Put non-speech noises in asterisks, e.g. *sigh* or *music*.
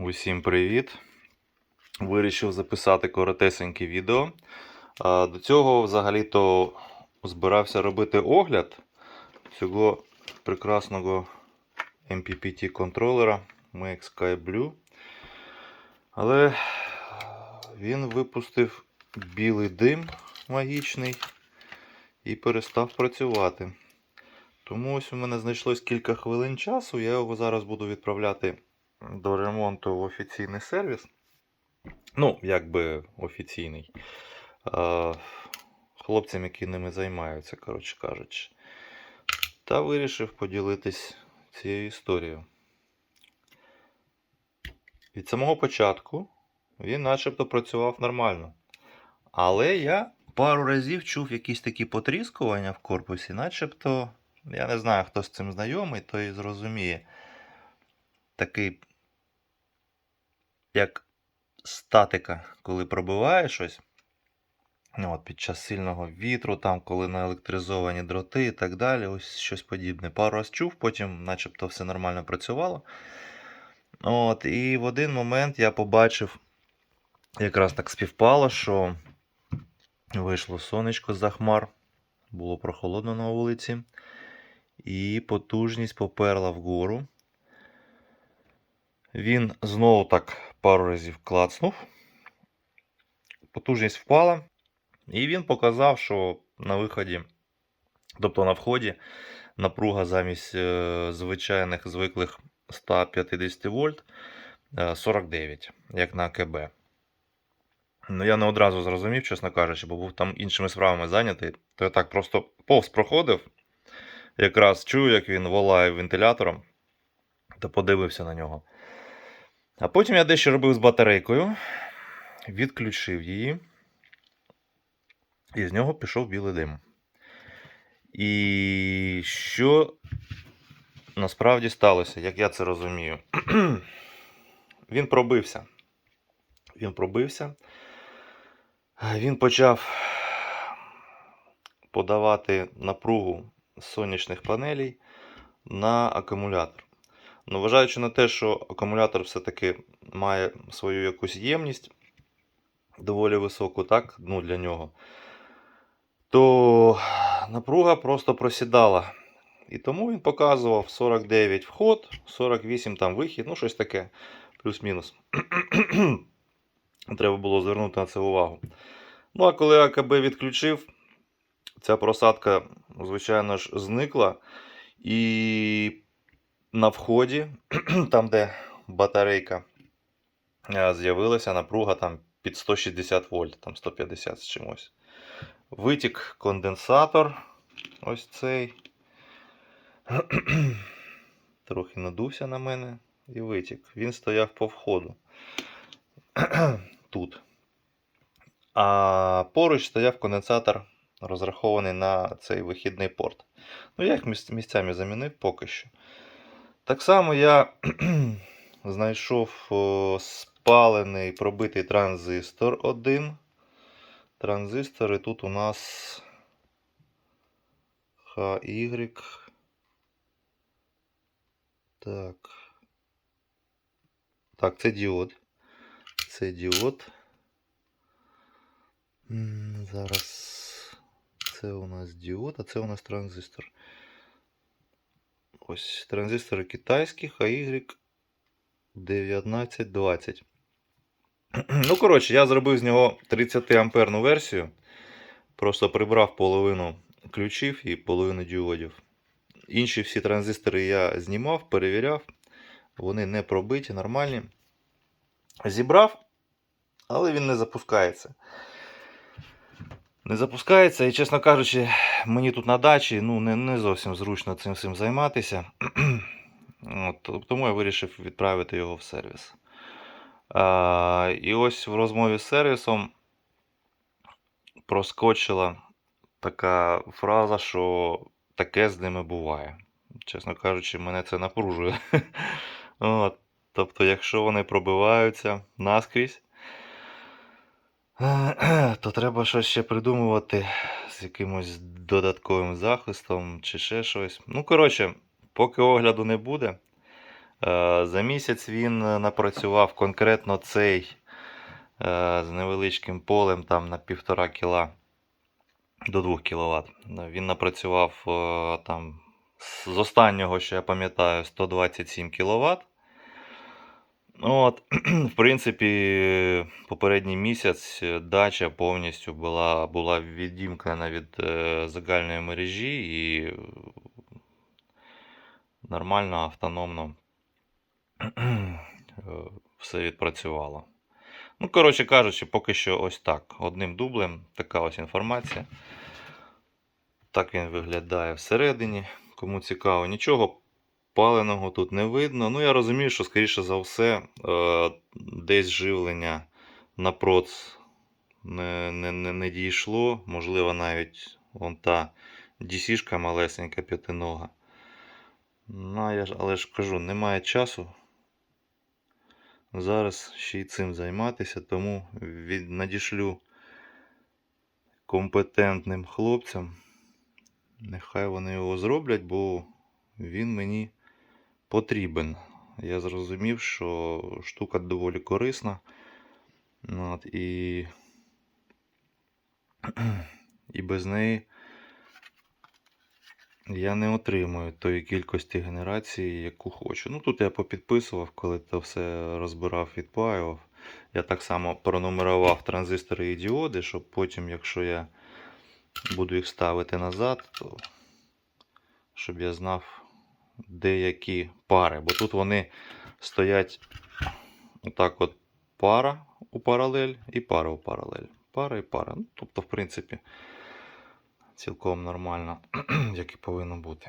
Усім привіт! Вирішив записати коротесеньке відео. До цього взагалі-то збирався робити огляд цього прекрасного MPPT контролера MX Sky Blue. Але він випустив білий дим магічний і перестав працювати. Тому ось у мене знайшлось кілька хвилин часу. Я його зараз буду відправляти до ремонту в офіційний сервіс. Ну, якби офіційний. Хлопцям, які ними займаються, коротше кажучи. Та вирішив поділитись цією історією. Від самого початку він начебто працював нормально. Але я пару разів чув якісь такі потріскування в корпусі, начебто, я не знаю, хто з цим знайомий, той зрозуміє. Такий, як статика, коли пробиває щось. Ну, от, під час сильного вітру, там, коли наелектризовані дроти і так далі, ось щось подібне. Пару раз чув, потім начебто все нормально працювало. От, І в один момент я побачив, якраз так співпало, що вийшло сонечко за хмар, було прохолодно на вулиці, і потужність поперла вгору. Він знову так пару разів клацнув. Потужність впала, і він показав, що на виході, тобто на вході, напруга замість е, звичайних звиклих 150 вольт е, 49, як на АКБ. Ну, я не одразу зрозумів, чесно кажучи, бо був там іншими справами зайнятий. То я так просто повз проходив. Якраз чую, як він волає вентилятором, та подивився на нього. А потім я дещо робив з батарейкою, відключив її, і з нього пішов білий дим. І що насправді сталося, як я це розумію? *clears throat* Він пробився. Він пробився. Він почав подавати напругу сонячних панелей на акумулятор. Ну, вважаючи на те, що акумулятор все-таки має свою якусь ємність доволі високу, так, ну, для нього, то напруга просто просідала. І тому він показував 49 вход, 48 там вихід, ну щось таке, плюс-мінус. Треба було звернути на це увагу. Ну, а коли АКБ відключив, ця просадка, звичайно ж, зникла. І на вході, *clears throat* там, де батарейка е, з'явилася, напруга там під 160 вольт, там 150 з чимось. Витік конденсатор. Ось цей. *clears throat* Трохи надувся на мене і витік. Він стояв по входу. *clears throat* Тут. А поруч стояв конденсатор, розрахований на цей вихідний порт. Ну, я їх місцями замінив поки що. Так само я *clears throat* знайшов спалений пробитий транзистор один. Транзистори тут у нас HY. Так. Так, це діод. Це діод. Зараз це у нас діод, а це у нас транзистор. Ось транзистори китайські, HY 1920. Ну, коротше, я зробив з нього 30 амперну версію. Просто прибрав половину ключів і половину діодів. Інші всі транзистори я знімав, перевіряв. Вони не пробиті, нормальні. Зібрав, але він не запускається. Не запускається, і, чесно кажучи, мені тут на дачі ну, не, не зовсім зручно цим всім займатися. *clears throat* От, тому я вирішив відправити його в сервіс. А, і ось в розмові з сервісом проскочила така фраза, що таке з ними буває. Чесно кажучи, мене це напружує. *laughs* От, тобто, якщо вони пробиваються наскрізь, *clears throat* то треба щось ще придумувати з якимось додатковим захистом чи ще щось. Ну, коротше, поки огляду не буде, Е, За місяць він напрацював конкретно цей е, з невеличким полем там на 1,5 кіла до 2 кВт. Він напрацював е, там з останнього, що я пам'ятаю, 127 кВт. От, *clears throat* в принципі, попередній місяць е, дача повністю була, була відімкнена від е, загальної мережі і е, нормально, автономно *clears throat* все відпрацювало. Ну, коротше кажучи, поки що ось так. Одним дублем така ось інформація. Так він виглядає всередині. Кому цікаво, нічого паленого тут не видно. Ну, я розумію, що, скоріше за все, е, десь живлення на не, не, не, не дійшло. Можливо, навіть вон та DC-шка малесенька п'ятинога. Ну, я ж, але ж кажу, немає часу зараз ще й цим займатися, тому від, надішлю компетентним хлопцям. Нехай вони його зроблять, бо він мені потрібен. Я зрозумів, що штука доволі корисна. От, і, *clears throat* і без неї я не отримую тої кількості генерації, яку хочу. Ну тут я попідписував, коли це все розбирав, відпаював. Я так само пронумерував транзистори і діоди, щоб потім, якщо я буду їх ставити назад, то щоб я знав, де які пари. Бо тут вони стоять отак от пара у паралель і пара у паралель. Пара і пара. Ну, тобто, в принципі, цілком нормально, *clears throat* як і повинно бути.